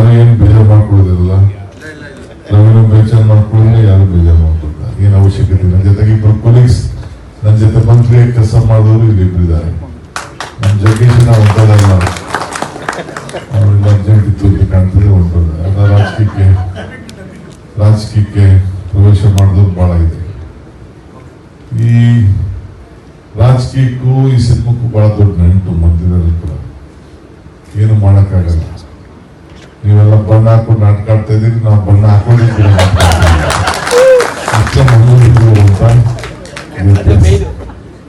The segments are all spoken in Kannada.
ಯಾರು ಏನು ಬೇಜಾರು ಮಾಡ್ಕೊಳ್ಳೋದಿಲ್ಲ. ನಾವೇನು ಬೇಜಾರು ಮಾಡ್ಕೊಳ್ಳಿಲ್ಲ ಯಾರು ಬೇಜಾರು ಮಾಡ್ಕೊಳ್ಳಿಲ್ಲ ಏನು ಅವಶ್ಯಕತೆ? ನನ್ನ ಜೊತೆಗೆ ಇಬ್ಬರು ಕೊಲೀಗ್ಸ್ ನನ್ನ ಜೊತೆ ಮಂತ್ರಿ ಕೆಲಸ ಮಾಡಿದವರು ಇಲ್ಲಿ ಇಬ್ಬರಿದ್ದಾರೆ ನಮ್ಮ ಜಗೇಶನ ಹೊಂಟೋದಲ್ಲ ಅವ್ರಿಗೆ ಅರ್ಜೆಂಟ್ ಅಂತ ಕಾಣ್ತದೆ ಹೊಂಟೋದ ರಾಜಕೀಯಕ್ಕೆ ರಾಜಕೀಯಕ್ಕೆ ಪ್ರವೇಶ ಮಾಡಿದವ್ರು ಬಹಳ ಇದೆ. ಈ ರಾಜಕೀಯಕ್ಕೂ ಈ ಸಿನಿಮಕ್ಕೂ ಭಾಳ ದೊಡ್ಡ ನಂಟು ಮಧ್ಯದಲ್ಲಿ ಕೂಡ. ಏನು ಮಾಡೋಕ್ಕಾಗಲ್ಲ. ನೀವೆಲ್ಲ ಬಣ್ಣ ಹಾಕೊಂಡು ನಾಟಕ ಆಡ್ತಾ ಇದೀರಿ ನಾವು ಬಣ್ಣ ಹಾಕೊಂಡಿದ್ದೀವಿ.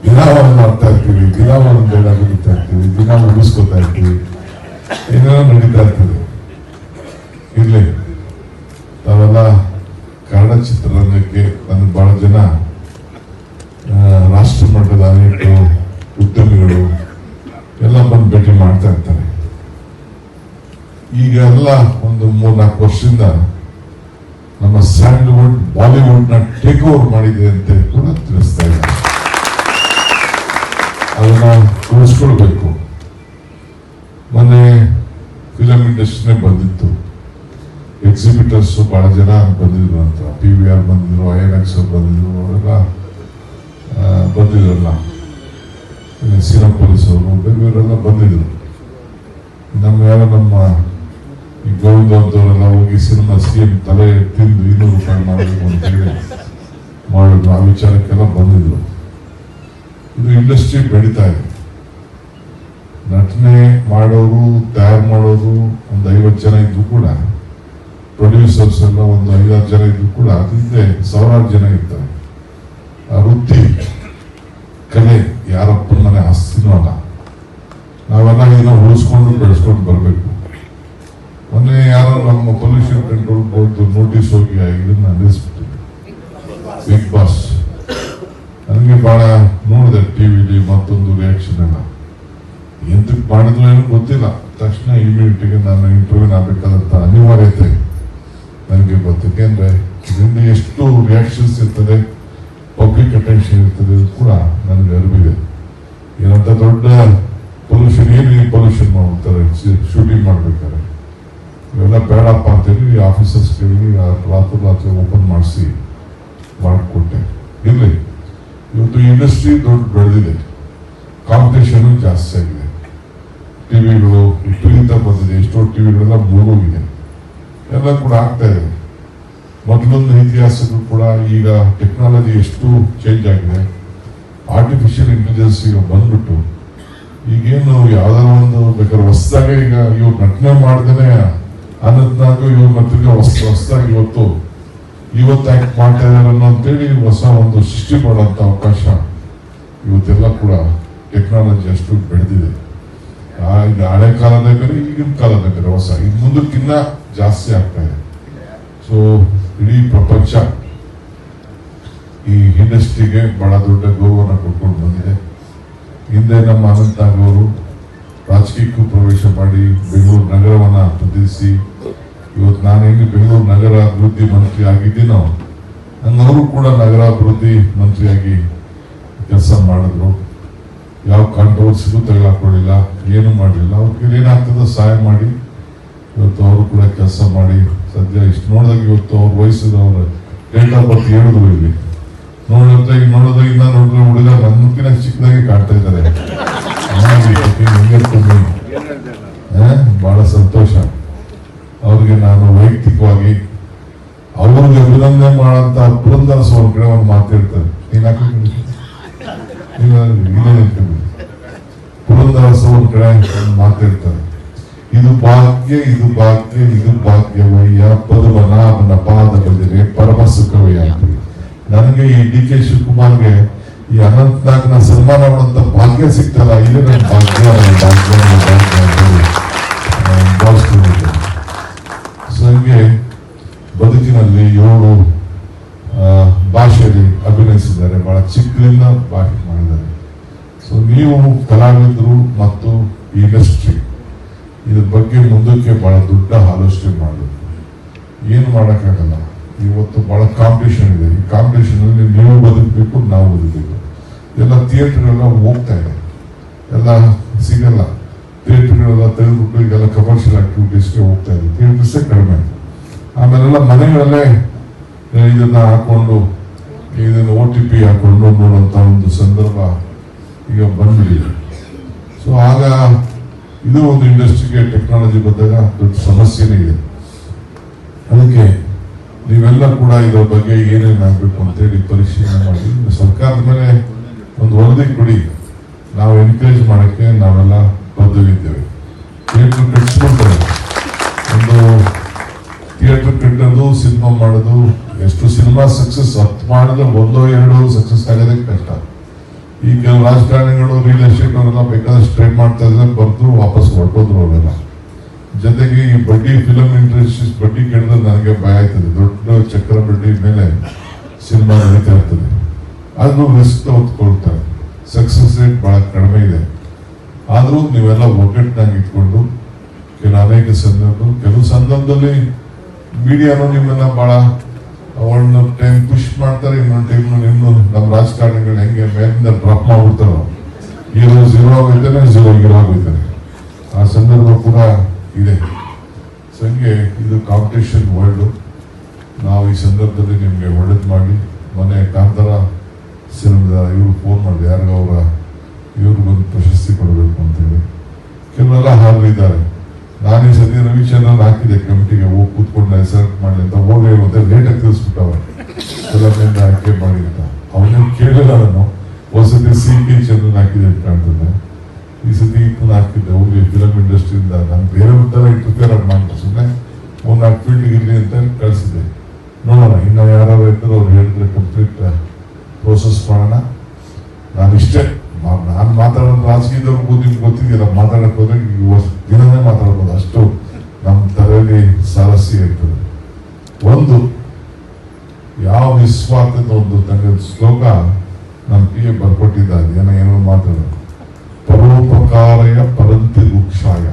ದಿನ ಒಂದು ಮಾಡ್ತಾ ಇರ್ತೀವಿ ದಿನ ಒಂದು ಬೇಡ ಹೊಡಿತಾ ಇರ್ತೀವಿ ದಿನ ಮುಗಿಸ್ಕೊತಾ ಇರ್ತೀವಿ. ಏನೇನೋ ನಡೀತಾ ಇರ್ತದೆ. ಇರ್ಲಿ. ತಾವೆಲ್ಲ ಕನ್ನಡ ಚಿತ್ರರಂಗಕ್ಕೆ ನನಗೆ ಬಹಳ ಜನ ರಾಷ್ಟ್ರ ಮಟ್ಟದ ಅನೇಕ ಉದ್ಯಮಿಗಳು ಎಲ್ಲ ಬಂದು ಭೇಟಿ ಮಾಡ್ತಾ ಇರ್ತಾರೆ. ಈಗ ಎಲ್ಲ ಒಂದು ಮೂರ್ನಾಲ್ಕು ವರ್ಷದಿಂದ ನಮ್ಮ ಸ್ಯಾಂಡಲ್ವುಡ್ನ ಟೇಕ್ ಓವರ್ ಮಾಡಿದೆ ಅಂತ ಕೂಡ ತಿಳಿಸ್ತಾ ಇದ್ದ ಅದನ್ನ ಉಳಿಸ್ಕೊಳ್ಬೇಕು. ಮೊನ್ನೆ ಫಿಲಮ್ ಇಂಡಸ್ಟ್ರಿನೇ ಬಂದಿತ್ತು. ಎಕ್ಸಿಬಿಟರ್ಸ್ ಬಹಳ ಜನ ಬಂದಿದ್ರು ಅಂತ. ಪಿ ವಿ ಆರ್ ಬಂದಿದ್ರು ಐ ಎನ್ ಎಕ್ಸ್ ಬಂದಿದ್ರು, ಅವರೆಲ್ಲ ಬಂದಿದ್ರಲ್ಲ. ಸಿರಾ ಪೊಲೀಸ್ ಅವರು ಬೇರೆಯವರೆಲ್ಲ ಬಂದಿದ್ರು. ನಮ್ಮ ಯಾರೋ ನಮ್ಮ ಈ ಹೋಗಿ ಸಿನಿಮಾ ಸಿಎಂ ತಲೆ ತಿಂದು ಇನ್ನೂರು ರೂಪಾಯಿ ಮಾಡಬೇಕು ಅಂತ ಹೇಳಿ ಮಾಡಿದ್ರು. ಆ ವಿಚಾರಕ್ಕೆಲ್ಲ ಬಂದಿದ್ರು. ಇದು ಇಂಡಸ್ಟ್ರಿ ಬೆಳೀತಾ ಇದೆ. ನಟನೆ ಮಾಡೋರು ತಯಾರು ಮಾಡೋರು ಒಂದು ಐವತ್ತು ಜನ ಇದ್ರು ಕೂಡ ಪ್ರೊಡ್ಯೂಸರ್ಸ್ ಎಲ್ಲ ಒಂದು ಐದಾರು ಜನ ಇದ್ರು ಕೂಡ ಅದಿಂದೆ ಸಾವಿರಾರು ಜನ ಇರ್ತಾರೆ. ಆ ವೃತ್ತಿ, ಕಲೆ ಯಾರಪ್ಪನ ಮನೆ ಆಸ್ತಿನೂ ಅಲ್ಲ ನಾವೆಲ್ಲ ಇದನ್ನ ಉಳಿಸ್ಕೊಂಡು ಬೆಳೆಸ್ಕೊಂಡು ಬರಬೇಕು ಮೊನ್ನೆ ಯಾರೋ ನಮ್ಮ ಪೊಲ್ಯೂಷನ್ ಕಂಟ್ರೋಲ್ ಬೋರ್ಡ್ ನೋಟಿಸ್ ಹೋಗಿ ಇದನ್ನ ನಿಲ್ಲಿಸ್ಬಿಟ್ಟಿದೆ ಬಿಗ್ ಬಾಸ್ ನನಗೆ ಬಹಳ ನೋಡಿದೆ ಟಿವಿಲಿ ಮತ್ತೊಂದು ರಿಯಾಕ್ಷನ್ ಎಲ್ಲ ಮಾಡಿದ್ರು ಗೊತ್ತಿಲ್ಲ ತಕ್ಷಣ ಇಮಿಡಿಯೇಟಿಗೆ ನಾನು ಇಂಟರ್ವ್ಯೂ ಆಗಬೇಕಾದಂಥ ಅನಿವಾರ್ಯತೆ ನನಗೆ ಗೊತ್ತು ಯಾಕೆಂದ್ರೆ ಇದರಿಂದ ಎಷ್ಟು ರಿಯಾಕ್ಷನ್ಸ್ ಇರ್ತದೆ ಪಬ್ಲಿಕ್ ಅಟೆನ್ಷನ್ ಇರ್ತದೆ ಕೂಡ ನನಗೆ ಅರಿವಿದೆ ಏನಂತ ದೊಡ್ಡ ಪೊಲ್ಯೂಷನ್ ಏನು ಪೊಲ್ಯೂಷನ್ ಮಾಡ್ತಾರೆ ಶೂಟಿಂಗ್ ಮಾಡ್ಬೇಕಾದ್ರೆ ಇವೆಲ್ಲ ಬೇಡಪ್ಪ ಅಂತೇಳಿ ಆಫೀಸರ್ಸ್ ಕೇಳಿ ರಾತ್ರಿ ರಾತ್ರಿ ಓಪನ್ ಮಾಡಿಸಿ ಮಾಡಿಕೊಟ್ಟೆ ಇರಲಿ ಇವತ್ತು ಇಂಡಸ್ಟ್ರಿ ದೊಡ್ಡ ಬೆಳೆದಿದೆ ಕಾಂಪಿಟೇಷನ್ ಜಾಸ್ತಿ ಆಗಿದೆ ಟಿವಿಗಳು, ಇಷ್ಟರಿಂದ ಬಂದಿದೆ ಎಷ್ಟೋ ಟಿವಿಗಳೆಲ್ಲ ಮುಳುಗೋಗಿದೆ. ಎಲ್ಲ ಕೂಡ ಆಗ್ತಾ ಇದೆ. ಮೊದಲೊಂದು ಇತಿಹಾಸಕ್ಕೂ ಕೂಡ ಈಗ ಟೆಕ್ನಾಲಜಿ ಎಷ್ಟು ಚೇಂಜ್ ಆಗಿದೆ. ಆರ್ಟಿಫಿಷಿಯಲ್ ಇಂಟೆಲಿಜೆನ್ಸ್ ಈಗ ಬಂದ್ಬಿಟ್ಟು, ಈಗೇನು ಯಾವ್ದಾರ ಒಂದು ಬೇಕಾದ್ರೆ ಹೊಸದಾಗೆ ಈಗ ಇವ್ರು ನಟನೆ ಮಾಡ್ದೇನೆ ಅನ್ನೋದ್ನಾಗ ಇವ್ರ ಮತ್ತಿಗೆ ಹೊಸ, ಹೊಸದಾಗಿ ಇವತ್ತು ಇವತ್ತು ಆಕ್ಟ್ ಮಾಡ್ತಾ ಅನ್ನೋ ಅಂತೇಳಿ ಹೊಸ ಒಂದು ಸೃಷ್ಟಿ ಮಾಡುವಂತ ಅವಕಾಶ ಇವತ್ತೆಲ್ಲ ಕೂಡ ಟೆಕ್ನಾಲಜಿ ಅಷ್ಟು ಬೆಳೆದಿದೆ. ಹಳೆ ಕಾಲದ ಬೇರೆ ಈಗಿನ ಕಾಲದ ಬೇರೆ ಹೊಸ. ಇದು ಮುಂದಕ್ಕಿನ್ನ ಜಾಸ್ತಿ ಆಗ್ತಾ ಇದೆ. ಸೊ ಇಡೀ ಪ್ರಪಂಚ ಈ ಇಂಡಸ್ಟ್ರಿಗೆ ಬಹಳ ದೊಡ್ಡ ಗೌರವನ ಕೊಟ್ಕೊಂಡು ಬಂದಿದೆ. ಹಿಂದೆ ನಮ್ಮ ಅನಂತನಾಗ್ ಅವರು ರಾಜಕೀಯಕ್ಕೂ ಪ್ರವೇಶ ಮಾಡಿ ಬೆಂಗಳೂರು ನಗರವನ್ನ ಪ್ರತಿನಿಧಿಸಿ, ಇವತ್ತು ನಾನು ಹೆಂಗೆ ಬೆಂಗಳೂರು ನಗರ ಅಭಿವೃದ್ಧಿ ಮಂತ್ರಿ ಆಗಿದ್ದೀನೋ ನನ್ನವರು ಕೂಡ ನಗರಾಭಿವೃದ್ಧಿ ಮಂತ್ರಿಯಾಗಿ ಕೆಲಸ ಮಾಡಿದ್ರು. ಯಾವ ಕಾಂಟ್ರವರ್ಸಿಗೂ ತೆಗೆದುಕೊಳ್ಳಿಲ್ಲ ಏನು ಮಾಡಲಿಲ್ಲ. ಅವ್ರಿಗೆ ಏನಾಗ್ತದೋ ಸಹಾಯ ಮಾಡಿ. ಇವತ್ತು ಅವರು ಕೂಡ ಕೆಲಸ ಮಾಡಿ. ಸದ್ಯ ಇಷ್ಟು ನೋಡಿದಾಗ ಇವತ್ತು ಅವ್ರ ವಯಸ್ಸಿದ ಅವ್ರ ಡೇಟ್ ಆಫ್ ಬರ್ತ್ ಹೇಳಿದ್ರು ಇಲ್ಲಿ. ನೋಡಿದ್ರೆ ಈಗ ಇನ್ನ ನೋಡಿದ್ರೆ ಹುಡುಗ ನನ್ನಕ್ಕಿಂತ ಚಿಕ್ಕದಾಗಿ ಕಾಣ್ತಾ ಇದ್ದಾರೆ. ಬಹಳ ಸಂತೋಷ. ಅವ್ರಿಗೆ ನಾನು ವೈಯಕ್ತಿಕವಾಗಿ ಅವ್ರಿಗೆ ಅಭಿನಂದನೆ ಮಾಡಂತ ಪುರಂದರ ಒಂದು ಮಾತಾಡ್ತಾರೆ ನೀನ್ ನೀವು ಇಲ್ಲೇ ನಿಂತ್ಕೊಂಡು ಪುರಂದರ ಅವ್ರ ಕಡೆ ಒಂದು ಮಾತಾಡ್ತಾರೆ ಇದು ಭಾಗ್ಯ, ಇದು ಭಾಗ್ಯ, ಇದು ಭಾಗ್ಯವಯ್ಯ. ಪದುಮನಾಭನ ಪಾದ ಬದಿರೆ ಪರಮ ಸುಖವಯ್ಯ ನನಗೆ ಈ ಡಿ ಕೆ ಶಿವಕುಮಾರ್ಗೆ ಈ ಅನಂತನಾಗ್ನ ಸನ್ಮಾನ ಮಾಡುವಂತ ಭಾಗ್ಯ ಸಿಗ್ತಲ್ಲ, ಇದು ನನ್ನ ಭಾಗ್ಯ ಭಾಗ್ಯ ಭಾಗ್ಯ ಸೊ, ಹಂಗೆ ಬದುಕಿನಲ್ಲಿ ಏಳು ಭಾಷೆಯಲ್ಲಿ ಅಭಿನಯಿಸಿದ್ದಾರೆ. ಬಹಳ ಚಿಕ್ಕದಿಂದ ಭಾಷೆ ಮಾಡಿದ್ದಾರೆ. ಸೊ, ನೀವು ಕಲಾವಿದರು ಮತ್ತು ಇಂಡಸ್ಟ್ರಿ ಇದ್ರ ಬಗ್ಗೆ ಮುಂದಕ್ಕೆ ಬಹಳ ದೊಡ್ಡ ಆಲೋಚನೆ ಮಾಡಬೇಕು. ಏನು ಮಾಡೋಕ್ಕಾಗಲ್ಲ. ಇವತ್ತು ಬಹಳ ಕಾಂಪಿಟೇಷನ್ ಇದೆ. ಈ ಕಾಂಪಿಟೇಷನಲ್ಲಿ ನೀವು ಬದುಕಬೇಕು, ನಾವು ಬದುಕಬೇಕು. ಎಲ್ಲ ಥಿಯೇಟರ್ ಎಲ್ಲ ಹೋಗ್ತಾ ಇದೆ. ಎಲ್ಲ ಸಿಗಲ್ಲ. ಥಿಯೇಟ್ರ್ಗಳೆಲ್ಲ ತೆಗೆದ್ಬಿಟ್ಟು ಈಗೆಲ್ಲ ಕಮರ್ಷಿಯಲ್ ಆಕ್ಟಿವಿಟೀಸ್ಗೆ ಹೋಗ್ತಾ ಇದೆ. ಥಿಯೇಟರ್ಸೇ ಕಡಿಮೆ. ಆಮೇಲೆಲ್ಲ ಮನೆಗಳಲ್ಲೇ ಇದನ್ನ ಹಾಕೊಂಡು, ಇದನ್ನು ಓ ಟಿ ಪಿ ಹಾಕೊಂಡು ನೋಡುವಂತ ಒಂದು ಸಂದರ್ಭ ಈಗ ಬಂದ್ಬಿಟ್ಟಿದೆ. ಸೊ ಆಗ ಇದು ಒಂದು ಇಂಡಸ್ಟ್ರಿಗೆ ಟೆಕ್ನಾಲಜಿ ಬಂದಾಗ ದೊಡ್ಡ ಸಮಸ್ಯೆನೇ ಇದೆ. ಅದಕ್ಕೆ ನೀವೆಲ್ಲ ಕೂಡ ಇದರ ಬಗ್ಗೆ ಏನೇನು ಆಗ್ಬೇಕು ಅಂತೇಳಿ ಪರಿಶೀಲನೆ ಮಾಡಿ ಸರ್ಕಾರದ ಮೇಲೆ ಒಂದು ವರದಿ ಕೊಡಿ. ನಾವು ಎನ್ಕರೇಜ್ ಮಾಡಕ್ಕೆ ನಾವೆಲ್ಲ ಬದ್ಧವಿದ್ದೇವೆ ಥಿಯೇಟರ್ ಕಟ್ಸ್ಕೊಳ್ತಾರೆ ಒಂದು ಥಿಯೇಟರ್ ಕಟ್ಟೋದು ಸಿನಿಮಾ ಮಾಡೋದು, ಎಷ್ಟು ಸಿನಿಮಾ ಸಕ್ಸಸ್ ಹತ್ತು ಮಾಡಿದ್ರೆ ಒಂದೋ ಎರಡೋ ಸಕ್ಸಸ್ ಆಗೋದಕ್ಕೆ ಕಷ್ಟ. ಈ ಕೆಲವು ರಾಜಕಾರಣಿಗಳು ರಿಯಲ್ ಎಸ್ಟೇಟ್ ಅವರೆಲ್ಲ ಬೇಕಾದಷ್ಟು ಟ್ರೈ ಮಾಡ್ತಾ ಇದ್ದಾರೆ ಬರೆದು ವಾಪಸ್ ಹೊರಟೋದ್ರು ಅವರೆಲ್ಲ. ಜೊತೆಗೆ ಈ ಬಡ್ಡಿ ಫಿಲಮ್ ಇಂಡಸ್ಟ್ರೀಸ್ ಬಡ್ಡಿ ಕೇಳಿದ್ರೆ ನನಗೆ ಭಯ ಆಯ್ತದೆ. ದೊಡ್ಡ ಚಕ್ರ ಬಡ್ಡಿ ಮೇಲೆ ಸಿನಿಮಾ ನಡೀತಾ ಇರ್ತದೆ. ಅದನ್ನು ರಿಸ್ಕ್ ಹೊತ್ಕೊಳ್ತಾರೆ ಸಕ್ಸಸ್ ರೇಟ್ ಭಾಳ ಕಡಿಮೆ ಇದೆ. ಆದರೂ ನೀವೆಲ್ಲ ಒಗ್ಗಟ್ಟಿನಾಗಿ ಇಟ್ಕೊಂಡು ಕೆಲವು ಅನೇಕ ಸಂದರ್ಭ ಕೆಲವು ಸಂದರ್ಭದಲ್ಲಿ ಮೀಡಿಯಾನು ನಿಮ್ಮನ್ನ ಬಹಳ ಒಂದು ಟೈಮ್ ಪುಷ್ ಮಾಡ್ತಾರೆ, ಇನ್ನೊಂದು ಟೈಮ್ ನಿಮ್ಮ ನಮ್ಮ ರಾಜಕಾರಣಿಗಳು ಹೆಂಗೆ ಮೇಲಿಂದ ಡ್ರಾಪ್ ಮಾಡ್ಬಿಡ್ತಾರೋ ಹೀರೋ ಝೀರೋ ಆಗೋಯ್ತಾನೆ ಝೀರೋ ಹೀರೋ ಆಗೋಯ್ತಾನೆ. ಆ ಸಂದರ್ಭ ಕೂಡ ಇದೆ. ಸೊ ಹಂಗೆ ಇದು ಕಾಂಪಿಟೇಷನ್ ವರ್ಲ್ಡ್ ನಾವು ಈ ಸಂದರ್ಭದಲ್ಲಿ ನಿಮಗೆ ಒಳ್ಳೇದು ಮಾಡಿ. ಮೊನ್ನೆ ಕಾಂತಾರ ಸಿನಿಮಾದ ಇವ್ರು ಫೋನ್ ಮಾಡಿದೆ ಯಾರಿಗೋ ಅವರ ಇವ್ರಿಗೊಂದು ಪ್ರಶಸ್ತಿ ಕೊಡಬೇಕು ಅಂತೇಳಿ. ಕೆಲವೆಲ್ಲ ಹಾರಿದ್ದಾರೆ ನಾನು ಈ ಸತಿ ರವಿಚಂದ್ರನ್ ಹಾಕಿದೆ ಕಮಿಟಿಗೆ, ಹೋಗಿ ಕೂತ್ಕೊಂಡು ಸೆಲೆಕ್ಟ್ ಮಾಡಿ ಅಂತ ಹೋಗಿ ಮತ್ತೆ ಲೇಟಾಗಿ ತಿಳಿಸ್ಬಿಟ್ಟವ ಎಲ್ಲ ಆಯ್ಕೆ ಮಾಡಿ ಅಂತ. ಅವನೇನು ಕೇಳಲ್ಲ ನಾನು. ಹೊಸತಿ ಸಿ ಕೆ ಚಂದ್ರನ್ ಹಾಕಿದೆ ಅಂತ ಕಾಣ್ತದೆ. ಈ ಸತಿ ಹಾಕಿದ್ದೆ. ಹೋಗಿ ಫಿಲಮ್ ಇಂಡಸ್ಟ್ರಿಯಿಂದ ನಾನು ಬೇರೆ ಉತ್ತರ ಪ್ರಿಪೇರ್ ಮಾಡಿ ಸುಮ್ಮನೆ ಒಂದು ನಾಲ್ಕು ಫೀಲ್ಡ್ಗೆ ಇರಲಿ ಅಂತ ಕಳಿಸಿದೆ ನೋಡೋಣ, ಇನ್ನು ಯಾರು ಇದ್ದರೂ ಅವ್ರು ಹೇಳಿದ್ರೆ ಕಂಪ್ಲೀಟ್ ಪ್ರೋಸೆಸ್ ಮಾಡೋಣ. ನಾನು ಇಷ್ಟೇ ನಾನು ಮಾತಾಡೋದು ರಾಜಕೀಯದವ್ರಿಗೂ ನಿಮ್ಗೆ ಗೊತ್ತಿದೆಯಲ್ಲ, ಮಾತಾಡೋಕೆ ಹೋದ್ರೆ ಈ ವರ್ಷ ದಿನನೇ ಮಾತಾಡ್ಬೋದು. ಅಷ್ಟು ನಮ್ಮ ತಲೆಯಲ್ಲಿ ಸಾರಸಿ ಇರ್ತದೆ. ಒಂದು, ಯಾವ ನಿಸ್ವಾರ್ಥದ ಒಂದು ತಂಡದ ಶ್ಲೋಕ ನಮ್ಮ ಪಿ ಎ ಬರ್ಕೊಟ್ಟಿದ್ದ ಏನೋ ಏನೋ ಮಾತಾಡೋದು ಪರೋಪಕಾರಯ ಪರಂತಿ ವೃಕ್ಷಾಯ.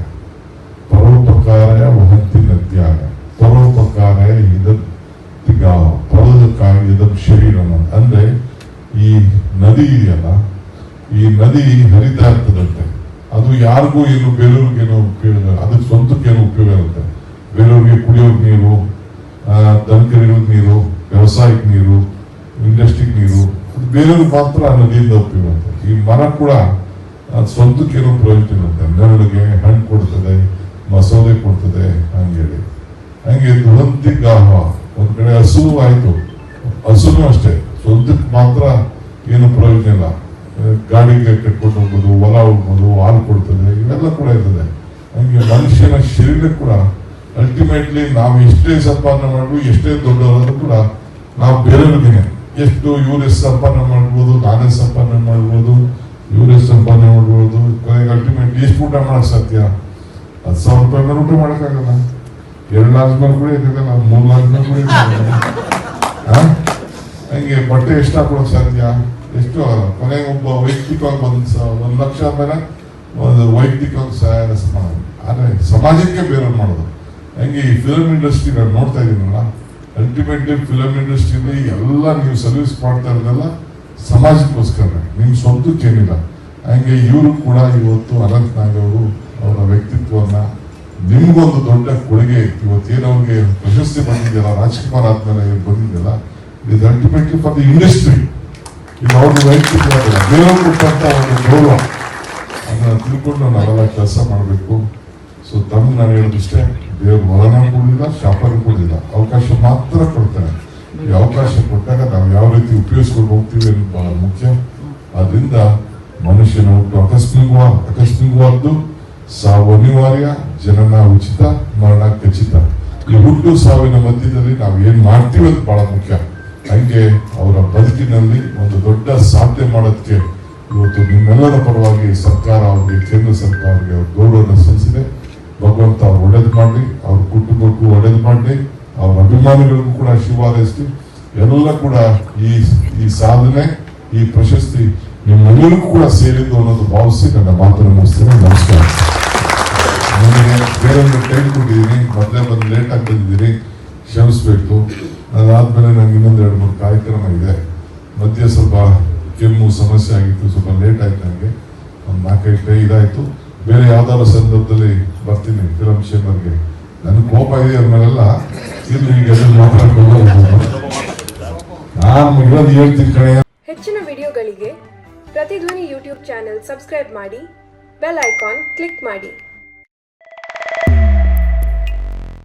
ಪರೋಪಕಾರಯ ವಹಂತಿ ನದ್ಯಾಯ ಪರೋಪಕಾರಯ ಇದತ್ತಿಗ ಪರೋದಕ್ಕಾಗಿ ಇದಂ ಶರೀರನ ಅಂದ್ರೆ ಈ ನದಿ ಇದೆಯಲ್ಲ, ಈ ನದಿ ಹರಿತಾ ಇರ್ತದಂತೆ ಅದು ಯಾರಿಗೂ ಏನು ಬೇರೆಯವ್ರಿಗೆ ಏನೋ ಉಪಯೋಗ ಅದಕ್ಕೆ ಸ್ವಂತಕ್ಕೆ ಏನು ಉಪಯೋಗ ಇರುತ್ತೆ ಬೇರೆಯವ್ರಿಗೆ ಕುಡಿಯೋಕೆ ನೀರು ದನಕರಿಗಳಿಗೆ ನೀರು, ವ್ಯವಸಾಯಕ್ಕೆ ನೀರು, ಇಂಡಸ್ಟ್ರಿಗೆ ನೀರು, ಅದು ಬೇರೆಯವ್ರಿಗೆ ಮಾತ್ರ ಆ ನದಿಯಿಂದ ಉಪಯೋಗ ಆಗುತ್ತೆ. ಈ ಮರ ಕೂಡ ಅದು ಸ್ವಂತಕ್ಕೆ ಏನೋ ಪ್ರಯೋಜನ ಇರುತ್ತೆ ನೆರಳಿಗೆ ಹಣ್ಣು ಕೊಡ್ತದೆ, ಮಸೂದೆ ಕೊಡ್ತದೆ ಹಂಗೇಳಿ ಹಂಗೆ ದುರಂತಿ ಗಾಹ. ಒಂದ್ ಕಡೆ ಹಸುವು ಆಯಿತು ಹಸುನು ಅಷ್ಟೇ. ಸ್ವಂತಕ್ಕೆ ಮಾತ್ರ ಏನು ಪ್ರಯೋಜನ ಇಲ್ಲ. ಗಾಡಿಗೆ ಕಟ್ಕೊಂಡು ಹೋಗ್ಬೋದು ಹೊಲ ಹೋಗ್ಬೋದು ಹಾಲು ಕೊಡ್ತದೆ, ಇವೆಲ್ಲ ಕೂಡ ಇರ್ತದೆ. ಹಂಗೆ ಮನುಷ್ಯನ ಶರೀರ ಕೂಡ ಅಲ್ಟಿಮೇಟ್ಲಿ ನಾವು ಎಷ್ಟೇ ಸಂಪಾದನೆ ಮಾಡ್ಬೋದು ಎಷ್ಟೇ ದೊಡ್ಡವರಾದ್ರೂ ಕೂಡ ನಾವು ಬೇರೆಯವ್ರಿಗೆ ಎಷ್ಟು ಇವ್ರು ಸಂಪಾದನೆ ಮಾಡ್ಬೋದು, ನಾನೇ ಸಂಪಾದನೆ ಮಾಡ್ಬೋದು, ಇವರೇ ಸಂಪಾದನೆ ಮಾಡ್ಬೋದು, ಕೊನೆಗೆ ಅಲ್ಟಿಮೇಟ್ಲಿ ಎಷ್ಟು ಊಟ ಮಾಡೋಕ್ಕೆ ಸಾಧ್ಯ? ಹತ್ತು ಸಾವಿರ ರೂಪಾಯಿ ಮೇಲೆ ಊಟ ಮಾಡೋಕ್ಕಾಗಲ್ಲ. ಎರಡು ಲಾಸ್ ಮೇಲೆ ಕೂಡ ನಾವು ಮೂರು ಲಾಸ್ ಮೇಲೆ ಕೂಡ? ಹಂಗೆ ಬಟ್ಟೆ ಎಷ್ಟು ಹಾಕೊಳಕ್ಕೆ ಸಾಧ್ಯ? ಎಷ್ಟು ಕೊನೆಗೆ ಒಬ್ಬ ವೈಯಕ್ತಿಕವಾಗಿ ಒಂದು ಸ- ಒಂದು ಲಕ್ಷ ಮೇಲೆ ಒಂದು ವೈಯಕ್ತಿಕವಾಗಿ ಸಹಾಯ ಮಾಡೋದು ಆದರೆ ಸಮಾಜಕ್ಕೆ ಬೇರೆ ಮಾಡೋದು. ಹಂಗೆ ಈ ಫಿಲಮ್ ಇಂಡಸ್ಟ್ರಿ ನಾನು ನೋಡ್ತಾ ಇದೀನಲ್ಲ ಅಲ್ಟಿಮೇಟ್ಲಿ ಫಿಲಮ್ ಇಂಡಸ್ಟ್ರಿಲಿ ಎಲ್ಲ ನೀವು ಸರ್ವಿಸ್ ಮಾಡ್ತಾ ಇರೋದೆಲ್ಲ ಸಮಾಜಕ್ಕೋಸ್ಕರ ನಿಮ್ಮ ಸ್ವಂತಕ್ಕೇನಿಲ್ಲ ಹಂಗೆ ಇವರು ಕೂಡ ಇವತ್ತು ಅನಂತ್ ಅವರು, ಅವರ ವ್ಯಕ್ತಿತ್ವವನ್ನ ನಿಮ್ಗೊಂದು ದೊಡ್ಡ ಕೊಡುಗೆ. ಇವತ್ತೇನು ಅವ್ರಿಗೆ ಪ್ರಶಸ್ತಿ ಬಂದಿದೆಯಲ್ಲ, ರಾಜ್ಕುಮಾರ್ ಆದ್ಮೇಲೆ ಇವ್ರು it is ultimately for the industry ಇದು ಅವ್ರದ್ದು ವೈಯಕ್ತಿಕ ಬೇರೆಯವ್ರು ಕೊಟ್ಟಂತ ಒಂದು ಗೌರವ ಅದನ್ನ ತಿಳ್ಕೊಂಡು ನಾವೆಲ್ಲ ಕೆಲಸ ಮಾಡಬೇಕು ಸೊ ತಮ್ಗೆ ನಾನು ಹೇಳೋದಿಷ್ಟೇ ದೇವ್ರ ವರನ ಕೊಡಲಿಲ್ಲ. ಶಾಪನ ಅವಕಾಶ ಮಾತ್ರ ಕೊಡ್ತಾನೆ ಈ ಅವಕಾಶ ಕೊಟ್ಟಾಗ ನಾವು ಯಾವ ರೀತಿ ಉಪಯೋಗಿಸ್ಕೊಂಡು ಹೋಗ್ತೀವಿ ಅನ್ನೋದು ಬಹಳ ಮುಖ್ಯ. ಆದ್ರಿಂದ ಮನುಷ್ಯನ ಹುಟ್ಟು ಅಕಸ್ಮಿಕವ ಅಕಸ್ಮಿಕವಾದ್ದು ಸಾವು ಅನಿವಾರ್ಯ, ಜನನ ಉಚಿತ, ಮರಣ ಖಚಿತ. ಈ ಹುಟ್ಟು ಸಾವಿನ ಮಧ್ಯದಲ್ಲಿ ನಾವು ಏನ್ ಮಾಡ್ತೀವಿ ಅದು ಬಹಳ ಮುಖ್ಯ. ಹಂಗೆ ಅವರ ಬದುಕಿನಲ್ಲಿ ಒಂದು ದೊಡ್ಡ ಸಾಧನೆ ಮಾಡೋದಕ್ಕೆ ಇವತ್ತು ನಿಮ್ಮೆಲ್ಲರ ಪರವಾಗಿ ಸರ್ಕಾರ ಅವರಿಗೆ ಕೇಂದ್ರ ಸರ್ಕಾರ ಅವರಿಗೆ ಅವ್ರ ಗೌರವನ ಸಲ್ಲಿಸಿದೆ. ಭಗವಂತ ಅವ್ರು ಒಳ್ಳೇದು ಮಾಡಲಿ, ಅವ್ರ ಕುಟುಂಬಕ್ಕೂ ಒಳ್ಳೇದು ಮಾಡಲಿ, ಅವ್ರ ಅಭಿಮಾನಿಗಳಿಗೂ ಕೂಡ ಹಾರೈಸ್ಲಿ ಎಲ್ಲ ಕೂಡ ಈ ಈ ಸಾಧನೆ, ಈ ಪ್ರಶಸ್ತಿ ನಿಮ್ಮೆಲ್ಲರಿಗೂ ಕೂಡ ಸೇರಿದ್ದು ಅನ್ನೋದು ಭಾವಿಸಿ ನನ್ನ ಮಾತನ್ನು ಮುಗಿಸ್ತೇನೆ ನಮಸ್ಕಾರ. ನನಗೆ ಬೇರೆ ಟೈಮ್ ಕೊಟ್ಟಿದ್ದೀನಿ. ಮೊದಲೇ ಬಂದು ಲೇಟಾಗಿ ಬಂದಿದ್ದೀನಿ. ಕ್ಷಮಿಸ್ಬೇಕು. ಅದಾದ್ಮೇಲೆ ನಂಗೆ ಇನ್ನೊಂದು ಎರಡು ಮೂರು ಕಾರ್ಯಕ್ರಮ ಇದೆ ಮಧ್ಯೆ ಸ್ವಲ್ಪ ಕೆಮ್ಮು ಸಮಸ್ಯೆ ಆಗಿತ್ತು, ಸ್ವಲ್ಪ ಲೇಟ್ ಆಯ್ತು ನನಗೆ ಒಂದು ನಾಲ್ಕೈದು ಇದಾಯ್ತು. ಬೇರೆ ಯಾವ್ದಾದ್ರು ಸಂದರ್ಭದಲ್ಲಿ ಬರ್ತೀನಿ ಫಿಲಮ್ ಶೇಮರ್ಗೆ ನನಗೆ ಕೋಪ ಇದೆ ಅದ್ಮೇಲೆಲ್ಲ ಇದು ಈಗ ಮಾತಾಡ್ಕೊಂಡು. ನಾನು ಇರೋದು ಹೇಳ್ತೀನಿ ಕಣೆ. ಹೆಚ್ಚಿನ ವಿಡಿಯೋಗಳಿಗೆ ಪ್ರತಿಧ್ವನಿ ಯೂಟ್ಯೂಬ್ ಚಾನೆಲ್ ಸಬ್ಸ್ಕ್ರೈಬ್ ಮಾಡಿ, ಬೆಲ್ ಐಕಾನ್ ಕ್ಲಿಕ್ ಮಾಡಿ.